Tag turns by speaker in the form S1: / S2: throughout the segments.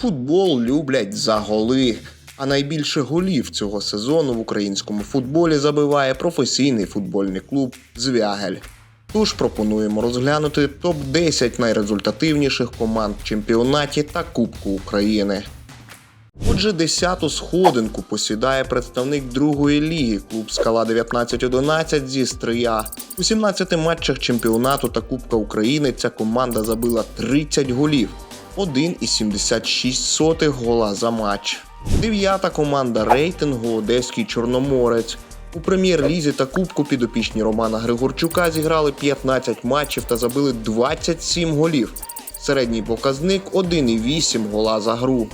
S1: Футбол люблять за голи. А найбільше голів цього сезону в українському футболі забиває професійний футбольний клуб Звягель. Тож пропонуємо розглянути топ-10 найрезультативніших команд чемпіонаті та Кубку України. Отже, десяту сходинку посідає представник другої ліги клуб Скала 1911 зі Стрия. У 17 матчах чемпіонату та Кубка України ця команда забила 30 голів, 1,76 гола за матч. Дев'ята команда рейтингу Одеський Чорноморець. У прем'єр-лізі та Кубку підопічні Романа Григорчука зіграли 15 матчів та забили 27 голів. Середній показник 1,8 гола за гру.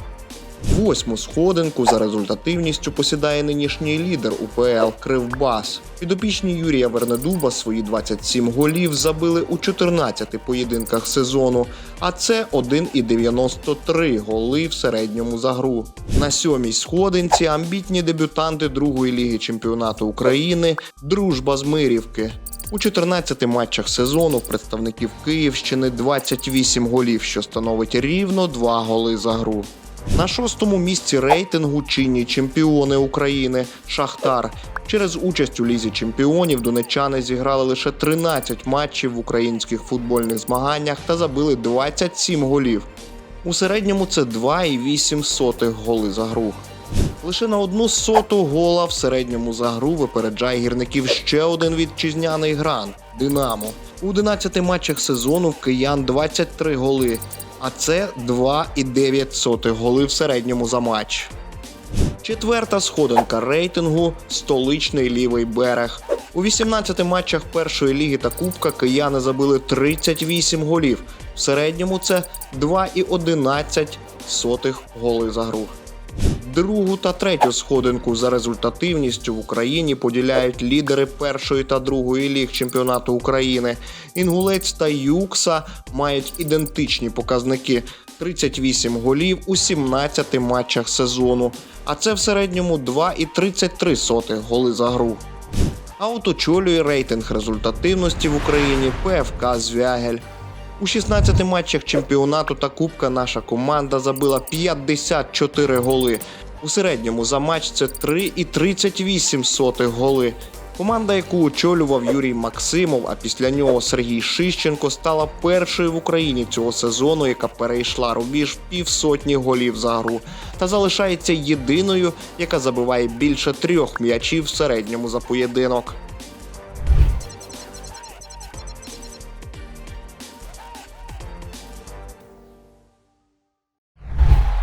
S1: Восьму сходинку за результативністю посідає нинішній лідер УПЛ Кривбас. Підопічні Юрія Вернедуба свої 27 голів забили у 14 поєдинках сезону, а це 1,93 голи в середньому за гру. На сьомій сходинці амбітні дебютанти другої ліги чемпіонату України Дружба з Мирівки. У 14 матчах сезону представників Київщини 28 голів, що становить рівно 2 голи за гру. На шостому місці рейтингу чинні чемпіони України Шахтар. Через участь у лізі чемпіонів донечани зіграли лише 13 матчів в українських футбольних змаганнях та забили 27 голів. У середньому це 2,8 голи за гру. Лише на одну соту гола в середньому за гру випереджає гірників ще один вітчизняний грант Динамо. У 11 матчах сезону в киян 23 голи, а це 2,9 голи в середньому за матч. Четверта сходинка рейтингу столичний лівий берег. У 18 матчах першої ліги та Кубка кияни забили 38 голів. В середньому це 2,11 голи за гру. Другу та третю сходинку за результативністю в Україні поділяють лідери першої та другої ліг чемпіонату України. Інгулець та Юкса мають ідентичні показники 38 голів у 17 матчах сезону. А це в середньому 2,33 голи за гру. А от очолює рейтинг результативності в Україні ПФК Звягель. У 16 матчах чемпіонату та Кубка наша команда забила 54 голи. У середньому за матч це 3,38 голи. Команда, яку очолював Юрій Максимов, а після нього Сергій Шищенко, стала першою в Україні цього сезону, яка перейшла рубіж в півсотні голів за гру, та залишається єдиною, яка забиває більше трьох м'ячів в середньому за поєдинок.